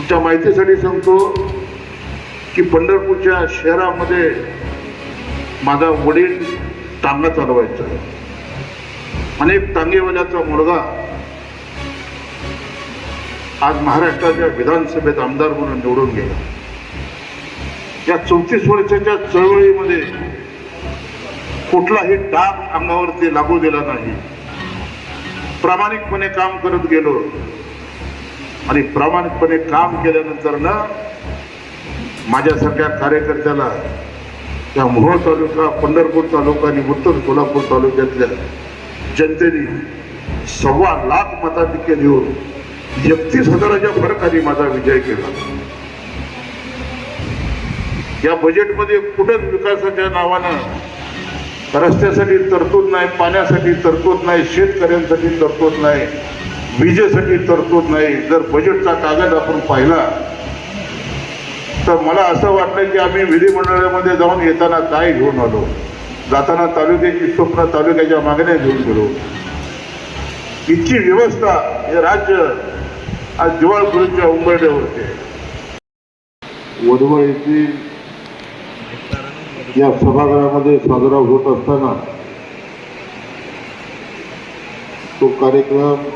तुमच्या माहितीसाठी सांगतो की पंढरपूरच्या शहरामध्ये माझा वडील टांगा चालवायचा. अनेक टांगेवाल्याचा मुलगा आज महाराष्ट्राच्या विधानसभेत आमदार म्हणून निवडून गेला. या चौतीस वर्षाच्या चळवळीमध्ये कुठलाही डाग अंगावरती लागू दिला नाही. प्रामाणिकपणे काम करत गेलो. आणि प्रामाणिकपणे काम केल्यानंतर ना माझ्यासारख्या कार्यकर्त्याला त्या मोहोळ तालुका पंढरपूर तालुका आणि उत्तर सोलापूर तालुक्यातल्या जनतेने सव्वा लाख मताधिक्य देऊन एकतीस हजाराच्या फरकाने माझा विजय केला. या बजेटमध्ये कुठंच विकासाच्या नावानं रस्त्यासाठी तरतूद नाही पाण्यासाठी तरतूद नाही शेतकऱ्यांसाठी तरतूद नाही विजेसाठी तरतूद नाही. जर बजेटचा कागद आपण पाहिला तर मला असं वाटलं की आम्ही विधिमंडळामध्ये जाऊन येताना काय घेऊन आलो? जाताना तालुक्याची स्वप्न तालुक्याच्या मागण्या घेऊन गेलो. इतकी व्यवस्था हे राज्य आज दिवाळखोरीच्या उंबरड्यावरती आहे. वधवळ येथील या सभागृहामध्ये साजरा होत असताना तो कार्यक्रम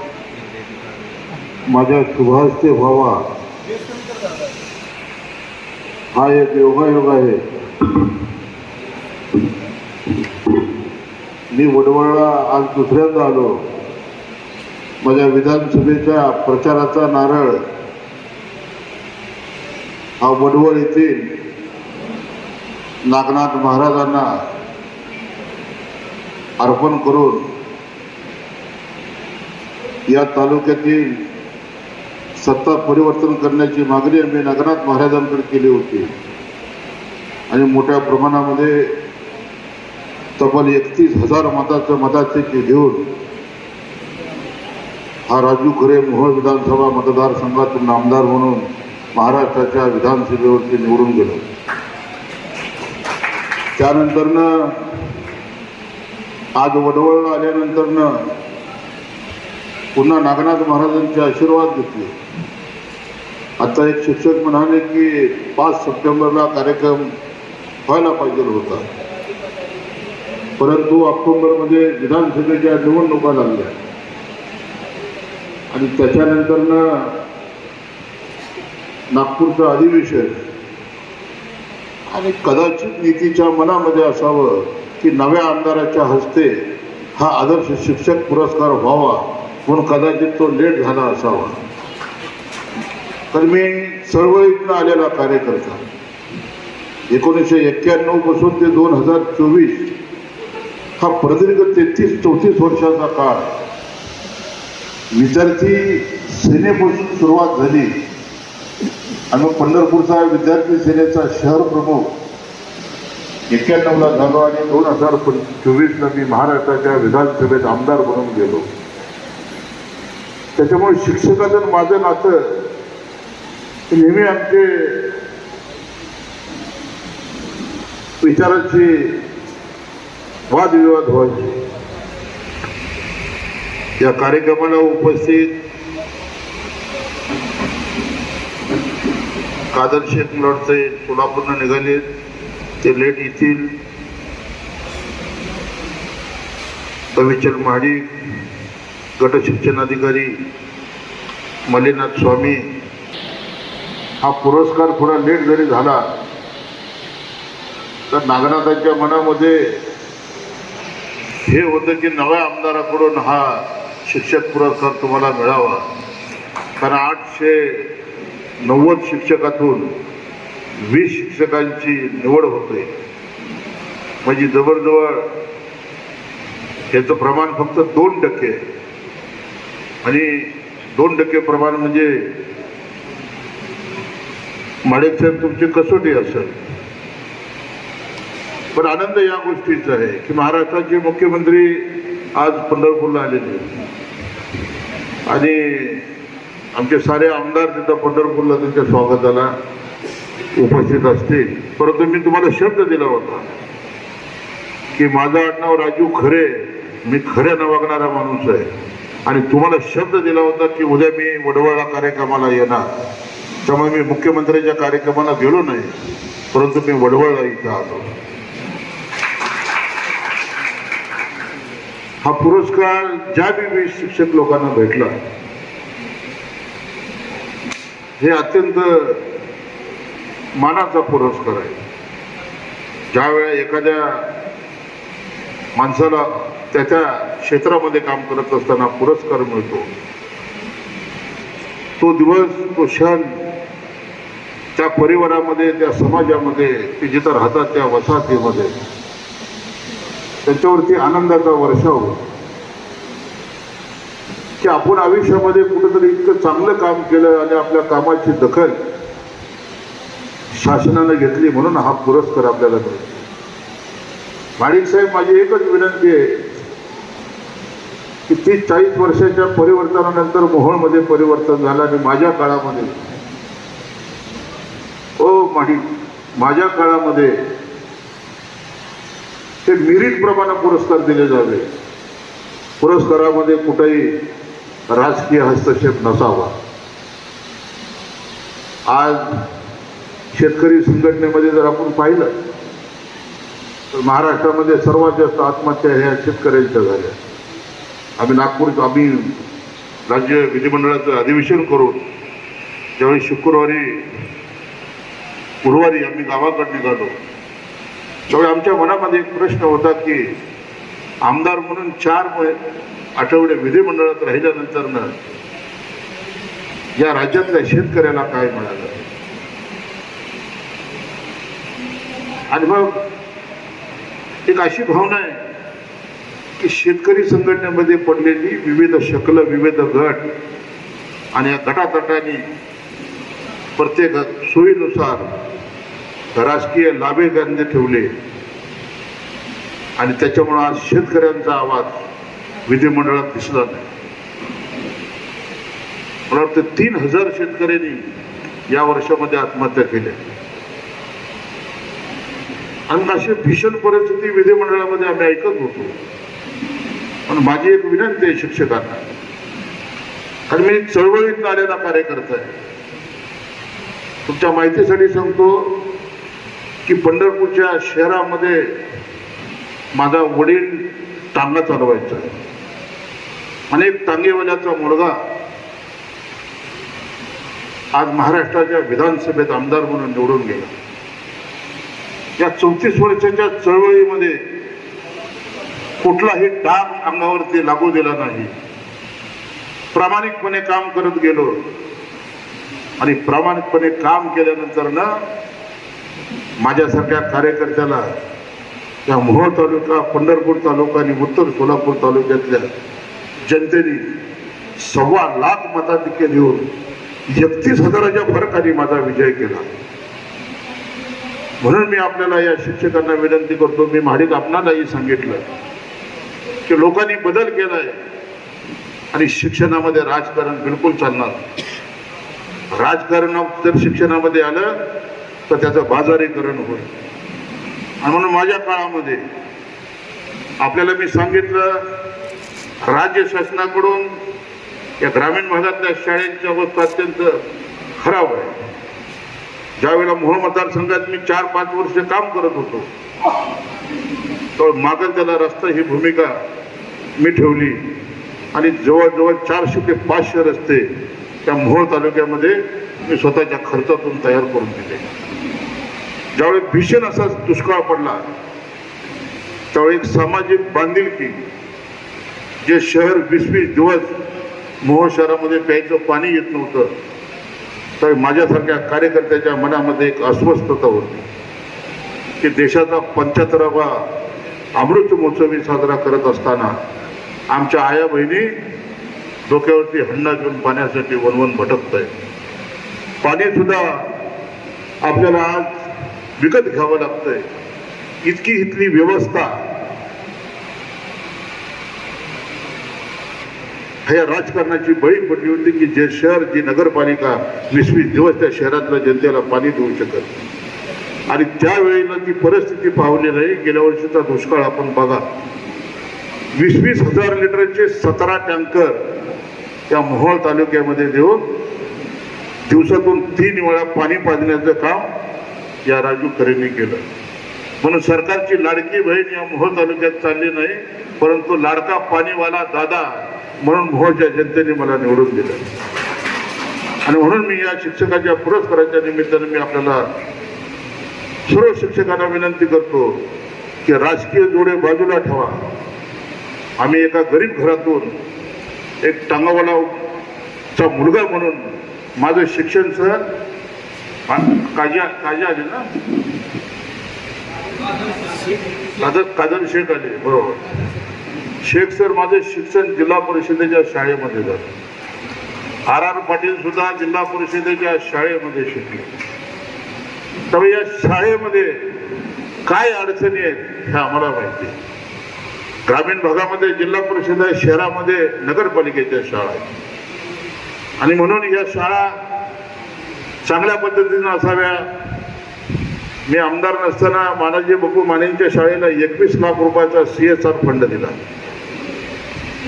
माझ्या शुभास्ते व्हावा हा एक योगायोग आहे. मी वडवळला आज दुसऱ्यांदा आलो. माझ्या विधानसभेच्या प्रचाराचा नारळ. हा वडवळ येथील नागनाथ महाराजांना अर्पण करून या तालुक्यातील सत्ता परिवर्तन करण्याची मागणी आम्ही नागनाथ महाराजांकडे केली होती. आणि मोठ्या प्रमाणामध्ये तब्बल एकतीस हजार मताचं मताचे घेऊन हा राजू खरे मोहोळ विधानसभा मतदारसंघातून आमदार म्हणून महाराष्ट्राच्या विधानसभेवरती निवडून गेलो. त्यानंतरनं आज वडवळ आल्यानंतरनं पुन्हा नागनाथ महाराजांचे आशीर्वाद घेतले. आता एक शिक्षक म्हणाले की पाच सप्टेंबरला कार्यक्रम व्हायला पाहिजे होता. परंतु ऑक्टोबरमध्ये विधानसभेच्या निवडणुका लागल्या. आणि त्याच्यानंतरनं नागपूरचं अधिवेशन आणि कदाचित नीतीच्या मनामध्ये असावं की नव्या आमदाराच्या हस्ते हा आदर्श शिक्षक पुरस्कार व्हावा. म्हणून कदाचित तो लेट झाला असावा. तर मी चळवळीतनं आलेला कार्यकर्ता. एकोणीसशे एक्क्याण्णवपासून ते दोन हजार चोवीस हा प्रदीर्घ तेहतीस चौतीस वर्षाचा काळ. विद्यार्थी सेनेपासून सुरुवात झाली. आणि मग पंढरपूरचा विद्यार्थी सेनेचा शहर प्रमुख. एक्क्याण्णवला झालो आणि दोन हजार चोवीसला मी महाराष्ट्राच्या विधानसभेत आमदार म्हणून गेलो. त्याच्यामुळे शिक्षकाचं माझं नातं नेहमी आमचे विचारांची वादविवाद व्हायचे. या कार्यक्रमाला उपस्थित कादर शेख लढते सोलापूरनं निघाले. ते लेट येतील. कविचल महाडिक गट शिक्षणाधिकारी मल्लीनाथ स्वामी हा पुरस्कार थोडा लेट जरी झाला तर नागनाथांच्या मनामध्ये हे होतं की नव्या आमदाराकडून हा शिक्षक पुरस्कार तुम्हाला मिळावा कारण आठशे नव्वद शिक्षकातून वीस शिक्षकांची निवड होते म्हणजे जवळजवळ याचं प्रमाण फक्त दोन टक्के आहे. आणि दोन टक्के प्रमाण म्हणजे माणिकसाहेब तुमची कसोटी असेल. पण आनंद या गोष्टीचा आहे की महाराष्ट्राचे मुख्यमंत्री आज पंढरपूरला आलेले आणि आमचे सारे आमदार तिथं पंढरपूरला त्यांच्या स्वागताला उपस्थित असतील. परंतु मी तुम्हाला शब्द दिला होता की माझं आडनाव राजू खरे मी खऱ्यानं वागणारा माणूस आहे. आणि तुम्हाला शब्द दिला होता की उद्या मी वडवळला कार्यक्रमाला येणार. त्यामुळे मी मुख्यमंत्र्यांच्या कार्यक्रमाला गेलो नाही परंतु मी वडवळला इथं आलो. हा पुरस्कार ज्या बी वीस शिक्षक लोकांना भेटला हे अत्यंत मानाचा पुरस्कार आहे. ज्या वेळा एखाद्या माणसाला त्याच्या क्षेत्रामध्ये काम करत असताना पुरस्कार मिळतो. तो दिवस तो क्षण त्या परिवारामध्ये त्या समाजामध्ये ते जिथं राहतात त्या वसाहतीमध्ये. त्यांच्यावरती आनंदाचा वर्षाव की आपण आयुष्यामध्ये कुठेतरी इतकं चांगलं काम केलं आणि आपल्या कामाची दखल शासनानं घेतली म्हणून हा पुरस्कार आपल्याला मिळतो. माणिक साहेब माझी एकच विनंती आहे. की तीस चाळीस वर्षाच्या परिवर्तनानंतर मोहोळमध्ये परिवर्तन झालं आणि माझ्या काळामध्ये. ओ माही माझ्या काळामध्ये ते मिरिट प्रमाणे पुरस्कार दिले जावे. पुरस्कारामध्ये कुठेही राजकीय हस्तक्षेप नसावा. आज शेतकरी संघटनेमध्ये जर आपण पाहिलं तर महाराष्ट्रामध्ये सर्वात जास्त आत्महत्या ह्या शेतकऱ्यांच्या झाल्या. आम्ही नागपूर आम्ही राज्य विधिमंडळाचं अधिवेशन करून ज्यावेळी शुक्रवारी गुरुवारी आम्ही गावाकडे निघालो त्यावेळी आमच्या मनामध्ये एक प्रश्न होता की आमदार म्हणून चार आठवडे विधिमंडळात राहिल्यानंतर ना या राज्यातल्या शेतकऱ्याला काय मिळालं? आणि मग एक अशी भावना आहे की शेतकरी संघटनेमध्ये पडलेली विविध शकल विविध गट आणि या गटातटाने प्रत्येक सोयीनुसार राजकीय लाभे ठेवले. आणि त्याच्यामुळं आज शेतकऱ्यांचा आवाज विधिमंडळात दिसला नाही. मला वाटतं तीन हजार शेतकऱ्यांनी या वर्षामध्ये आत्महत्या केल्या आणि अशी भीषण परिस्थिती विधिमंडळामध्ये आम्ही ऐकत होतो. पण माझी एक विनंती आहे शिक्षकांना. कारण मी चळवळीत आलेला कार्यकर्ता आहे तुमच्या माहितीसाठी सांगतो की पंढरपूरच्या शहरामध्ये माझा वडील टांगा चालवायचा. अनेक टांगेवाल्याचा मुलगा आज महाराष्ट्राच्या विधानसभेत आमदार म्हणून निवडून गेला. या चौतीस वर्षाच्या चळवळीमध्ये कुठलाही डाग अंगावरती लागू दिला नाही. प्रामाणिकपणे काम करत गेलो. आणि प्रामाणिकपणे काम केल्यानंतर ना माझ्यासारख्या कार्यकर्त्याला त्या मोहोळ तालुका पंढरपूर तालुका आणि उत्तर सोलापूर तालुक्यातल्या जनतेने सव्वा लाख मताधिक्य देऊन एकतीस हजाराच्या फरकाने माझा विजय केला. म्हणून मी आपल्याला या शिक्षकांना विनंती करतो मी महाडिक आपणालाही सांगितलं की लोकांनी बदल केलाय. आणि शिक्षणामध्ये राजकारण बिलकुल चालणार. राजकारण जर शिक्षणामध्ये आलं तर त्याचं बाजारीकरण होईल. आणि म्हणून माझ्या काळामध्ये आपल्याला मी सांगितलं राज्य शासनाकडून या ग्रामीण भागातल्या शाळेंची अवस्था अत्यंत खराब आहे. ज्यावेळेला मोह मतदारसंघात मी चार पाच वर्ष काम करत होतो. तो मागं त्याला रस्ता ही भूमिका मी ठेवली. आणि जवळजवळ चारशे ते पाचशे रस्ते त्या मोहोळ तालुक्यामध्ये मी स्वतःच्या खर्चातून तयार करून दिले. ज्यावेळी भीषण असा दुष्काळ पडला त्यावेळी एक सामाजिक बांधिलकी जे शहर वीस वीस दिवस मोहोळ शहरामध्ये प्यायचं पाणी येत नव्हतं तर माझ्यासारख्या कार्यकर्त्याच्या मनामध्ये एक अस्वस्थता होती की देशाचा पंच्याहत्तरावा अमृत महोत्सवी साजरा करत असताना आमच्या आया बहिणी डोक्यावरती हंडा घेऊन पाण्यासाठी वनवन भटकत आहे पाणी सुद्धा आपल्याला आज विकत घ्यावं लागतंय इतकी इथली व्यवस्था ह्या राजकारणाची बळी पडली होती की जे शहर जी नगरपालिका वीस वीस दिवस त्या शहरातल्या जनतेला पाणी देऊ शकत नाही. आणि त्यावेळेला ती परिस्थिती पावली नाही गेल्या वर्षीचा दुष्काळ आपण बघा. वीस वीस हजार लिटरचे सतरा टँकर त्या मोहोळ तालुक्यामध्ये देऊन दिवसातून तीन वेळा पाणी पाजण्याचं काम या राजू खरेंनी केलं. म्हणून सरकारची लाडकी बहीण या मोहोळ तालुक्यात चालली नाही परंतु लाडका पाणीवाला दादा म्हणून मोहोळच्या जनतेने मला निवडून दिलं. आणि म्हणून मी या शिक्षकाच्या पुरस्काराच्या निमित्ताने मी आपल्याला सर्व शिक्षकांना विनंती करतो की राजकीय जोडे बाजूला ठेवा. आम्ही एका गरीब घरातून एक टांगावाला चा मुलगा म्हणून माझं शिक्षण सर काजा काजा आले ना? कादर कादर शेख आले बरोबर. शेख सर माझं शिक्षण जिल्हा परिषदेच्या शाळेमध्ये झालं. आर आर पाटील सुद्धा जिल्हा परिषदेच्या शाळेमध्ये शिकले. तर या शाळेमध्ये काय अडचणी आहेत हे आम्हाला माहिती ग्रामीण भागामध्ये जिल्हा परिषद आहे शहरामध्ये नगरपालिकेच्या शाळा आहेत. आणि म्हणून या शाळा चांगल्या पद्धतीनं असाव्या. मी आमदार नसताना मानाजी बकू मानेंच्या शाळेला एकवीस लाख रुपयाचा सी एस आर फंड दिला.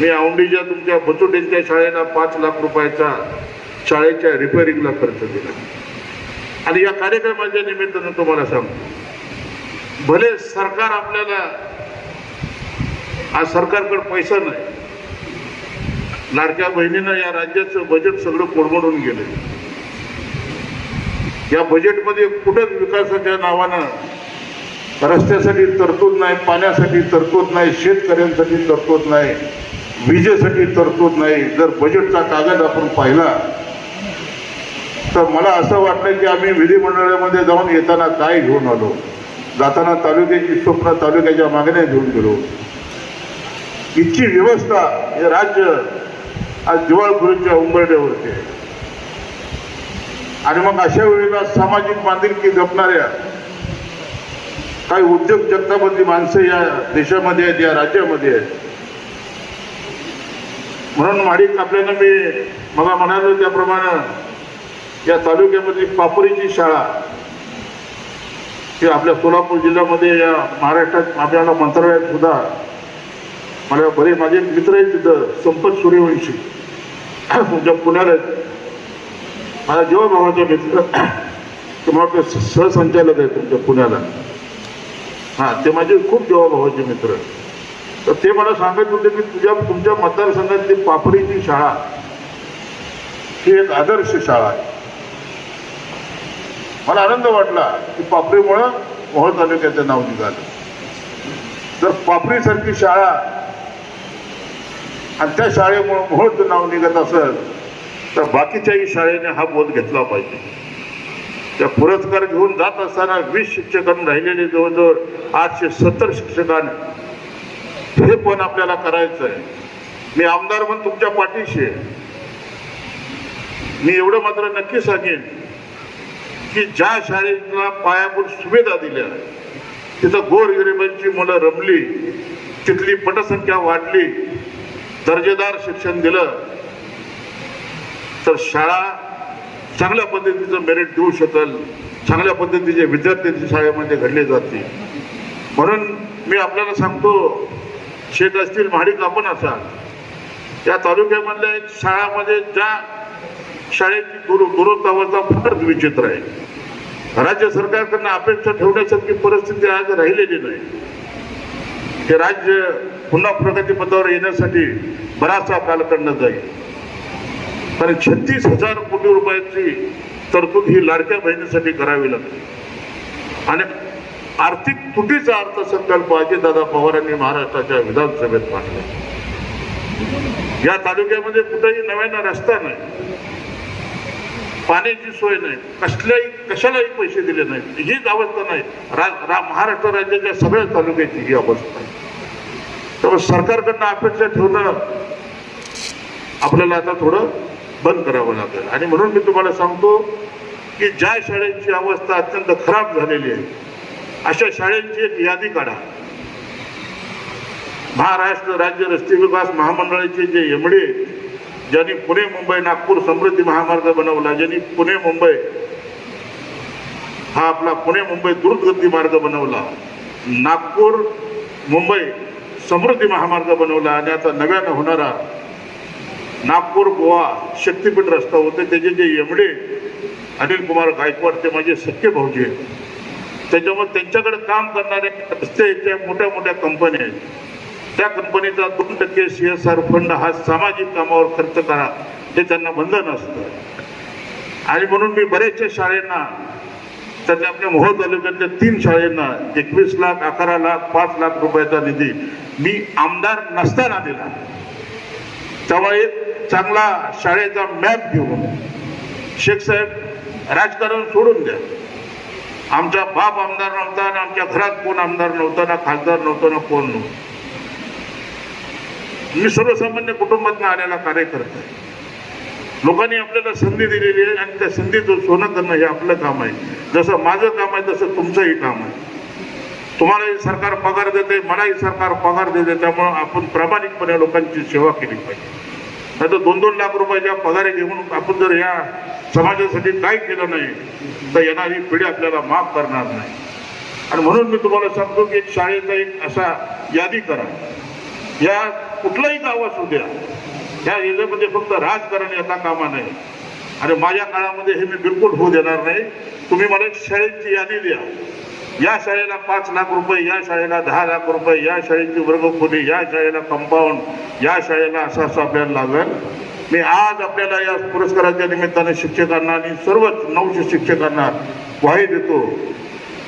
मी औंडीच्या तुमच्या बचुटेंच्या शाळेला पाच लाख रुपयाचा शाळेच्या रिपेअरिंगला खर्च दिला आणि या कार्यक्रमाच्या निमित्तानं तुम्हाला सांगतो. भले सरकार आपल्याला आज सरकारकडे पैसा नाही. लाडक्या बहिणीनं या राज्याचं बजेट सगळं कोडमडून गेलं. या बजेटमध्ये कुठंच विकासाच्या नावानं रस्त्यासाठी तरतूद नाही पाण्यासाठी तरतूद नाही शेतकऱ्यांसाठी तरतूद नाही विजेसाठी तरतूद नाही. जर बजेटचा कागद आपण पाहिला तर मला असं वाटलं की आम्ही विधिमंडळामध्ये जाऊन येताना काय घेऊन आलो? जाताना तालुक्याची स्वप्न तालुक्याच्या मागण्या घेऊन गेलो. इतकी व्यवस्था हे राज्य आज दिवाळखोरीच्या उंबरड्यावरती आहे. आणि मग अशा वेळेला सामाजिक बांधिलकी जपणाऱ्या काही उद्योग जगतामधली माणसं या देशामध्ये आहेत या राज्यामध्ये आहेत. म्हणून माडिक आपल्याला मी मला म्हणालो त्याप्रमाणे या तालुक्यामधली पापरीची शाळा ही आपल्या सोलापूर जिल्ह्यामध्ये या महाराष्ट्रात आपल्याला मंत्रालयात सुद्धा मला बरे माझे मित्र आहेत तिथं संपत सूर्यवंशी. तुमच्या पुण्याला आहेत माझा जेव्हा भावाचा मित्र तुम्हाला ते सहसंचालक आहे तुमच्या पुण्याला. हां ते माझे खूप जेव्हा भावाचे मित्र तर ते मला सांगत होते की तुझ्या तुमच्या मतदारसंघातली पापरीची शाळा ही एक आदर्श शाळा आहे. मला आनंद वाटला की पापरीमुळं मोहोळ तालुक्याचं नाव निघालं. जर पापरीसारखी शाळा आणि त्या शाळेमुळं मोहोळचं नाव निघत असेल तर बाकीच्याही शाळेने हा बोध घेतला पाहिजे. त्या पुरस्कार घेऊन जात असताना वीस शिक्षकांनी राहिलेले जवळजवळ आठशे सत्तर शिक्षकांनी हे पण आपल्याला करायचं आहे मी आमदार म्हणून तुमच्या पाठीशी आहे. मी एवढं मात्र नक्की सांगेन की ज्या शाळेला पायाभूत सुविधा दिल्या तिथं गोरगरिबांची मुलं रमली तिथली पटसंख्या वाढली दर्जेदार शिक्षण दिलं तर शाळा चांगल्या पद्धतीचं मेरिट देऊ शकेल चांगल्या पद्धतीचे विद्यार्थ्यांची शाळेमध्ये घडले जाते. म्हणून मी आपल्याला सांगतो शेत असतील महाडिक आपण असाल या तालुक्यामधल्या शाळामध्ये ज्या शाळेची दूर दुरवस्था फारच विचित्र आहे. राज्य सरकारकडनं अपेक्षा ठेवण्यासारखी परिस्थिती आज राहिलेली नाही. हे राज्य पुन्हा प्रगतीपथावर येण्यासाठी बराचसा कालखंड जाईल. कारण छत्तीस हजार कोटी रुपयाची तरतूद ही लाडक्या बहिणीसाठी करावी लागते. आणि आर्थिक तुटीचा अर्थसंकल्प अजितदादा पवारांनी महाराष्ट्राच्या विधानसभेत मांडला. या तालुक्यामध्ये कुठेही नव्यानं रस्ता नाही. पाण्याची सोय नाही. कसल्याही कशालाही पैसे दिले नाहीत हीच अवस्था नाही. रा, रा महाराष्ट्र राज्याच्या सगळ्या तालुक्याची ही अवस्था आहे. त्यामुळे सरकारकडनं अपेक्षा ठेवणं आपल्याला आता थोडं बंद करावं लागेल. आणि म्हणून मी तुम्हाला सांगतो की ज्या शाळेची अवस्था अत्यंत खराब झालेली आहे अशा शाळेंची एक यादी काढा. महाराष्ट्र राज्य रस्ते विकास महामंडळाचे जे एमडे ज्यांनी पुणे मुंबई नागपूर समृद्धी महामार्ग बनवला ज्यांनी पुणे मुंबई हा आपला पुणे मुंबई द्रुतगती मार्ग बनवला नागपूर मुंबई समृद्धी महामार्ग बनवला आणि आता नव्यानं होणारा नागपूर गोवा शक्तीपीठ रस्ता होते त्याचे जे एमडे अनिल कुमार गायकवाड ते माझे सख्खे भाऊजी आहेत. त्याच्यामुळे त्यांच्याकडे काम करणारे रस्त्याच्या मोठ्या मोठ्या कंपन्या आहेत. त्या कंपनीचा दोन टक्के सी एस आर फंड हा सामाजिक कामावर खर्च करा हे त्यांना बंधन असतं आणि म्हणून मी बरेचशा शाळेंना त्यांनी आपल्या मोहोळ तालुक्यातल्या तीन शाळेंना एकवीस लाख अकरा लाख पाच लाख रुपयाचा निधी मी आमदार नसताना दिला. तेव्हा एक चांगला शाळेचा मॅप घेऊन शेख साहेब राजकारण सोडून द्या. आमचा बाप आमदार नव्हता आणि आमच्या घरात कोण आमदार नव्हता ना खासदार नव्हता ना कोण नव्हतं. मी सर्वसामान्य कुटुंबातून आलेला कार्यकर्ता आहे. लोकांनी आपल्याला संधी दिलेली आहे आणि त्या संधीचं सोनं करणं हे आपलं काम आहे. जसं माझं काम आहे तसं तुमचंही काम आहे. तुम्हालाही सरकार पगार देते मलाही सरकार पगार देते त्यामुळं आपण प्रामाणिकपणे लोकांची सेवा केली पाहिजे. नाही तर दोन दोन लाख रुपयाच्या पगारे घेऊन आपण जर या समाजासाठी काय केलं नाही तर येणारी पिढी आपल्याला माफ करणार नाही. आणि म्हणून मी तुम्हाला सांगतो की एक शाळेचा एक असा यादी करा. या कुठलाही गाव असू द्या. या याच्यामध्ये फक्त राजकारण येता कामा नये. आणि माझ्या काळामध्ये हे मी बिलकुल होऊ देणार नाही. तुम्ही मला एक शाळेची यादी द्या. या शाळेला पाच लाख रुपये या शाळेला दहा लाख रुपये या शाळेची वर्गखोली या शाळेला कंपाऊंड या शाळेला असं असं आपल्याला लागेल. मी आज आपल्याला या पुरस्काराच्या निमित्ताने शिक्षकांना आणि सर्वच नऊशे शिक्षकांना ग्वाही देतो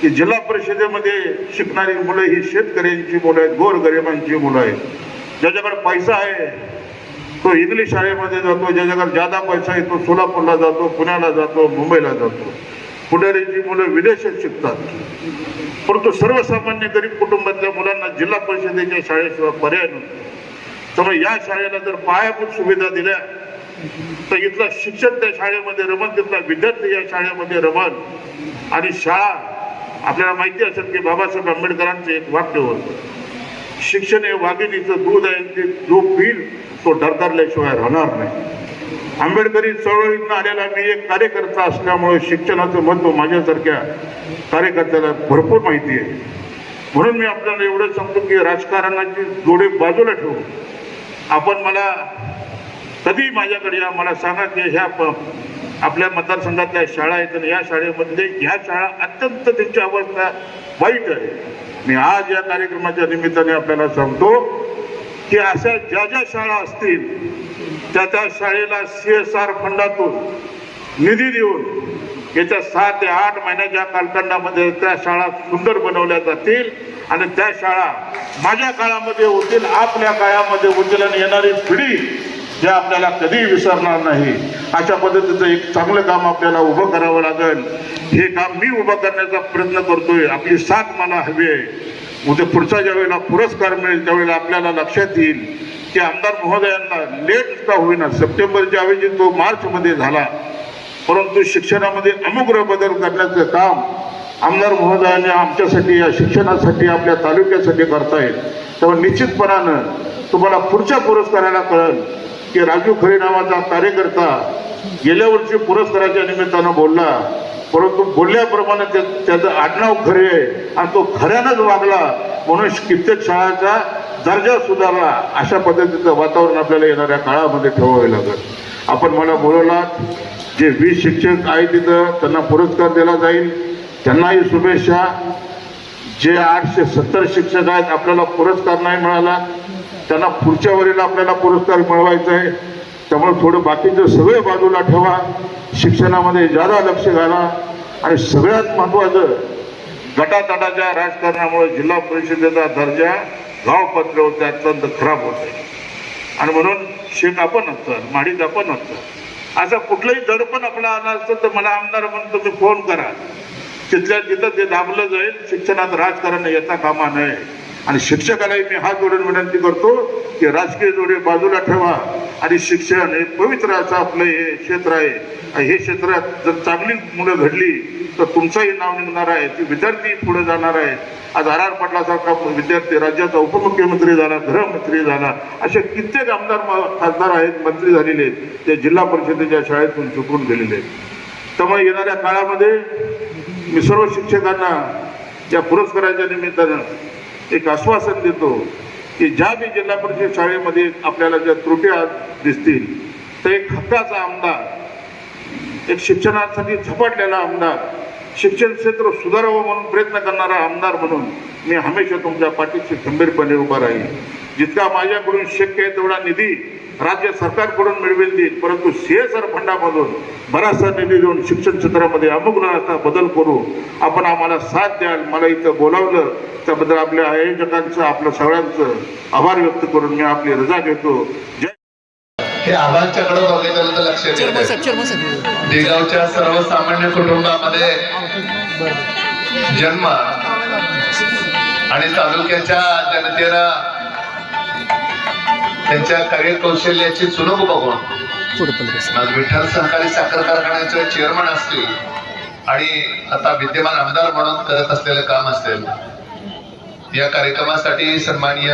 की जिल्हा परिषदेमध्ये शिकणारी मुलं ही शेतकऱ्यांची मुलं आहेत गोरगरिबांची मुलं आहेत. ज्याच्याकडे पैसा आहे तो इंग्लिश शाळेमध्ये जातो ज्याच्याकडे जादा पैसा आहे तो सोलापूरला जातो पुण्याला जातो मुंबईला जातो. पुढारीची मुलं विदेशात शिकतात. परंतु सर्वसामान्य गरीब कुटुंबातल्या मुलांना जिल्हा परिषदेच्या शाळेशिवाय पर्याय नव्हतो. त्यामुळे या शाळेला जर पायाभूत सुविधा दिल्या तर इथला शिक्षक त्या शाळेमध्ये रमन तिथला विद्यार्थी या शाळेमध्ये रमन. आणि शाळा आपल्याला माहिती असेल की बाबासाहेब आंबेडकरांचं एक वाक्य होतं शिक्षण हे वाघिणीचं दूध आहे ते जो पिल तो डरदरल्याशिवाय राहणार नाही. आंबेडकरी चळवळीतून आलेला मी एक कार्यकर्ता असल्यामुळे शिक्षणाचं महत्त्व माझ्यासारख्या कार्यकर्त्याला भरपूर माहिती आहे. म्हणून मी आपल्याला एवढं सांगतो की राजकारणाची जोडे बाजूला ठेवून आपण मला कधी माझ्याकडे या मला सांगा की ह्या आपल्या मतदारसंघातल्या शाळा आहेत आणि या शाळेमध्ये ह्या शाळा अत्यंत त्यांची अवस्था वाईट आहे. मी आज या कार्यक्रमाच्या निमित्ताने आपल्याला सांगतो की अशा ज्या ज्या शाळा असतील त्या त्या शाळेला सी एस आर फंडातून निधी देऊन येत्या सहा ते आठ महिन्याच्या कालखंडामध्ये त्या शाळा सुंदर बनवल्या जातील आणि त्या शाळा माझ्या काळामध्ये होतील आपल्या काळामध्ये होतील आणि येणारी पिढी जे आपल्याला कधीही विसरणार नाही अशा पद्धतीचं एक चांगलं काम आपल्याला उभं करावं लागेल. हे काम मी उभं करण्याचा प्रयत्न करतोय. आपली साथ मला हवी आहे. उद्या पुढचा ज्यावेळेला पुरस्कार मिळेल त्यावेळेला आपल्याला लक्षात येईल की आमदार महोदयांना लेट का होईना सप्टेंबरच्या ऐवजी तो मार्चमध्ये झाला. परंतु शिक्षणामध्ये अमुग्र बदल करण्याचं काम आमदार महोदयाने आमच्यासाठी या शिक्षणासाठी आपल्या तालुक्यासाठी करतायत. तेव्हा निश्चितपणानं तुम्हाला पुढच्या पुरस्काराला कळेल. की राजू खरे नावाचा कार्यकर्ता गेल्या वर्षी पुरस्काराच्या निमित्तानं बोलला. परंतु बोलल्याप्रमाणे त्या- त्याचं आडनाव खरे आहे आणि तो खऱ्यानंच वागला. म्हणून कित्येक शाळाचा दर्जा सुधारला. अशा पद्धतीचं वातावरण आपल्याला येणाऱ्या काळामध्ये ठेवावे लागत आपण मला बोलवलात जे वीस शिक्षक आहे तिथं त्यांना पुरस्कार दिला जाईल. त्यांनाही शुभेच्छा. जे आठशे सत्तर शिक्षक आहेत आपल्याला पुरस्कार नाही मिळाला. त्यांना पुढच्या वरील आपल्याला पुरस्कार मिळवायचा आहे त्यामुळे थोडं बाकीचं सगळं बाजूला ठेवा. शिक्षणामध्ये ज्यादा लक्ष घाला. आणि सगळ्यात महत्त्वाचं गटातटाच्या राजकारणामुळे जिल्हा परिषदेचा दर्जा गाव पातळीवरती अत्यंत खराब होत. आहे आणि म्हणून शेत आपण असतात माडीत आपण असतात असं कुठलंही दडपण आपलं आलं असतं तर मला आमदार म्हणून तुम्ही फोन करा. तिथल्या तिथं ते दाबलं जाईल शिक्षणात राजकारण येता कामा नये. आणि शिक्षकालाही मी हात जोडून विनंती करतो की राजकीय जोडे बाजूला ठेवा आणि शिक्षण हे पवित्र असं आपलं हे क्षेत्र आहे. हे क्षेत्रात जर चांगली मुलं घडली तर तुमचंही नाव निघणार आहे. ती विद्यार्थी पुढे जाणार आहे. आज आर आर पाटलासारखा विद्यार्थी राज्याचा उपमुख्यमंत्री झाला गृहमंत्री झाला असे कित्येक आमदार म- खासदार आहेत मंत्री झालेले आहेत ते जिल्हा परिषदेच्या शाळेतून चुकून गेलेले आहेत. त्यामुळे येणाऱ्या काळामध्ये मी सर्व शिक्षकांना या पुरस्काराच्या निमित्तानं एक आश्वासन देतो की ज्या बी जिल्हा परिषद शाळेमध्ये आपल्याला ज्या त्रुटी दिसतील तर एक हक्काचा आमदार एक शिक्षणासाठी झपाटलेला आमदार शिक्षण क्षेत्र सुधारावं म्हणून प्रयत्न करणारा आमदार म्हणून मी हमेशा तुमच्या पाठीशी खंबीरपणे उभा राहील जितका माझ्याकडून शक्य आहे तेवढा निधी राज्य सरकारकडून मिळवेल देईल. परंतु सीएसआर फंडामधून बराचसा निधी देऊन शिक्षण क्षेत्रामध्ये अमुक बदल करू आपण आम्हाला साथ द्याल. मला इथं बोलावलं. त्याबद्दल आपल्या आयोजकांचं आपल्या सगळ्यांचं आभार व्यक्त करून मी आपली रजा घेतो. जय हे आबांच्याकडे बघितलं तर लक्षात येतं देगावच्या सर्वसामान्य कुटुंबामध्ये जन्म आणि तालुक्याच्या जनतेनं त्यांच्या कार्यकौशल्याची चुणूक बघून. आज विठ्ठल सहकारी साखर कारखान्याचे चेअरमन असतील आणि आता विद्यमान आमदार म्हणून करत असलेलं काम असेल. या कार्यक्रमासाठी सन्माननीय